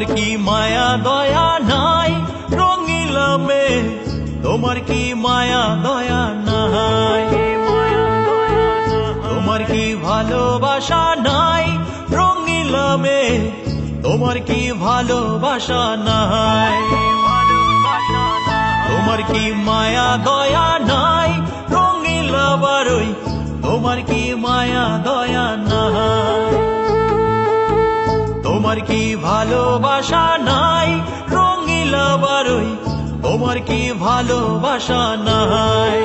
তোমার কি মায়া, দয়া নাই? রঙিলা মে তোমার কি মায়া, দয়া নাই? তোমার কি ভালোবাসা নাই? রঙিলা মে তোমার কি ভালোবাসা নাই? তোমার কি মায়া, দয়া নাই? রঙিলা বারই, তোমার কি মায়া, দয়া নাই ভালোবাসা নাই রঙিলা বারই তোমার কি ভালোবাসা নাই?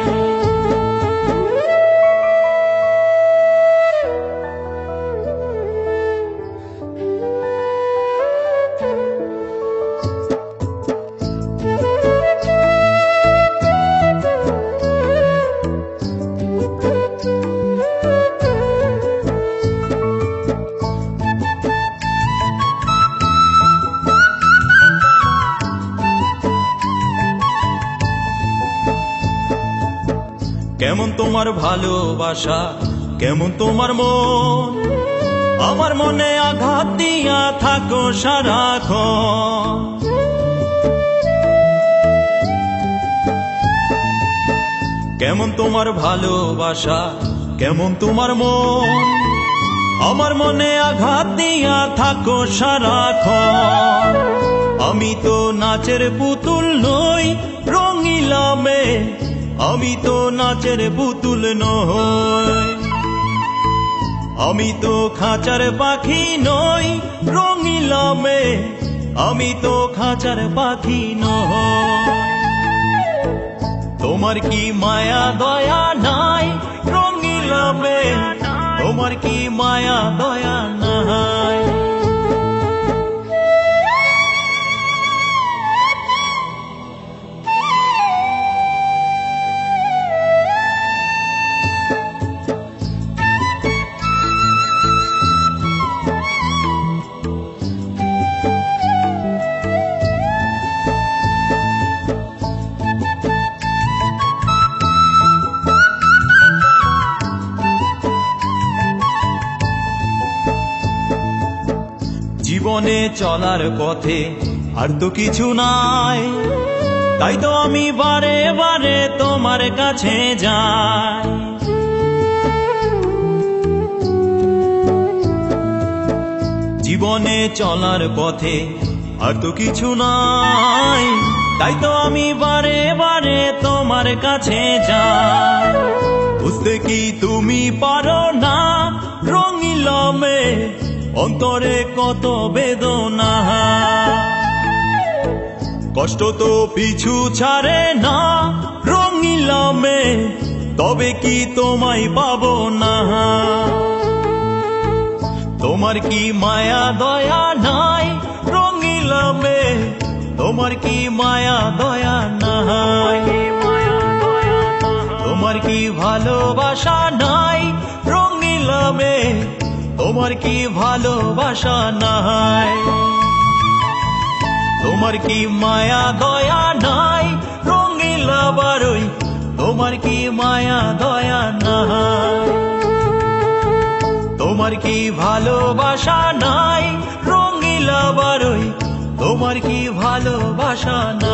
কেমন তোমার ভালোবাসা, কেমন তোমার মন? আমার মনে আঘাত দিয়া থাকো সারাক্ষণ। কেমন তোমার ভালোবাসা, কেমন তোমার মন? আমার মনে আঘাত দিয়া থাকো সারাক্ষণ। আমি তো নাচের পুতুল নই, রঙিলা মে আমি তো নাচের পুতুল নই। আমি তো খাঁচার পাখি নই রঙিলা মে। আমি তো খাঁচার পাখি নই। তোমার কি মায়া, দয়া নাই রঙিলা মে? তোমার কি মায়া, দয়া নাই জীবনে চলার পথে আর তো কিছু নাই। তাই তো আমি বারে বারে তোমার কাছে যাই। জীবনে চলার পথে আর তো কিছু নাই। তাই তো আমি বারে বারে তোমার কাছে যাই। বুঝতে কি তুমি পারো না রঙিলমে অন্তরে কত বেদনা। কষ্ট তো পিছু ছাড়ে না রঙিলমে তবে কি তোমায় পাবো না? তোমার কি মায়া, দয়া নাই রঙিলমে তোমার কি মায়া, দয়া তোমার কি ভালোবাসা নাই? তোমার কি মায়া, দয়া নাই? রঙিলা বারই তোমার কি মায়া, দয়া নাই? তোমার কি ভালোবাসা নাই? রঙিলা বারই তোমার কি ভালোবাসা নাই